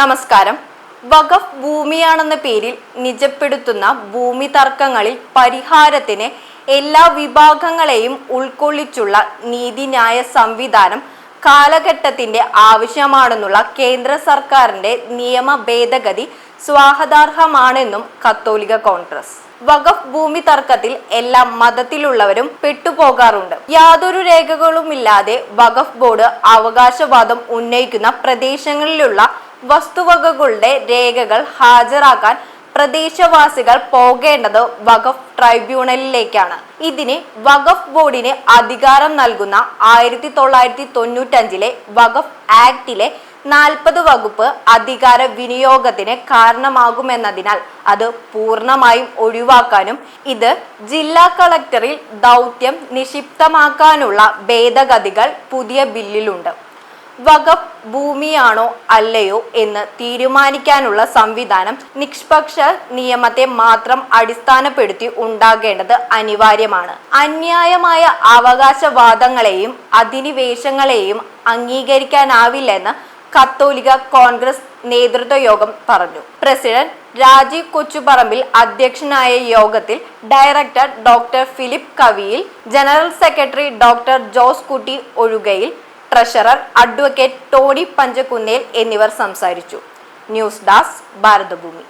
നമസ്കാരം. വഖഫ് ഭൂമിയാണെന്ന പേരിൽ നിജപ്പെടുത്തുന്ന ഭൂമി തർക്കങ്ങളിൽ പരിഹാരത്തിന് എല്ലാ വിഭാഗങ്ങളെയും ഉൾക്കൊള്ളിച്ചുള്ള നീതിന്യായ സംവിധാനം കാലഘട്ടത്തിന്റെ ആവശ്യമാണെന്നുള്ള കേന്ദ്ര സർക്കാരിന്റെ നിയമ ഭേദഗതി സ്വാഗതാർഹമാണെന്നും കത്തോലിക കോൺഗ്രസ്. വഖഫ് ഭൂമി തർക്കത്തിൽ എല്ലാ മതത്തിലുള്ളവരും പെട്ടുപോകാറുണ്ട്. യാതൊരു രേഖകളുമില്ലാതെ വഖഫ് ബോർഡ് അവകാശവാദം ഉന്നയിക്കുന്ന പ്രദേശങ്ങളിലുള്ള വസ്തുവകകളുടെ രേഖകൾ ഹാജരാക്കാൻ പ്രദേശവാസികൾ പോകേണ്ടത് വഖഫ് ട്രൈബ്യൂണലിലേക്കാണ്. ഇതിന് വഖഫ് ബോർഡിന് അധികാരം നൽകുന്ന ആയിരത്തി തൊള്ളായിരത്തി തൊണ്ണൂറ്റഞ്ചിലെ വഖഫ് ആക്ടിലെ നാൽപ്പത് വകുപ്പ് അധികാര വിനിയോഗത്തിന് കാരണമാകുമെന്നതിനാൽ അത് പൂർണമായും ഒഴിവാക്കാനും ഇത് ജില്ലാ കളക്ടറിൽ ദൗത്യം നിക്ഷിപ്തമാക്കാനുള്ള ഭേദഗതികൾ പുതിയ ബില്ലിലുണ്ട്. വഖഫ് ഭൂമിയാണോ അല്ലയോ എന്ന് തീരുമാനിക്കാനുള്ള സംവിധാനം നിഷ്പക്ഷ നിയമത്തെ മാത്രം അടിസ്ഥാനപ്പെടുത്തി ഉണ്ടാകേണ്ടത് അനിവാര്യമാണ്. അന്യായമായ അവകാശവാദങ്ങളെയും അധിനിവേശങ്ങളെയും അംഗീകരിക്കാനാവില്ലെന്ന് കത്തോലിക കോൺഗ്രസ് നേതൃത്വ യോഗം പറഞ്ഞു. പ്രസിഡന്റ് രാജീവ് കൊച്ചുപറമ്പിൽ അധ്യക്ഷനായ യോഗത്തിൽ director doctor Philip Kaviyil general secretary doctor Jose Kutty Ozhukayil treasurer advocate Tony Panchakunnel എന്നിവർ സംസാരിച്ചു. News desk Bharathabhoomi.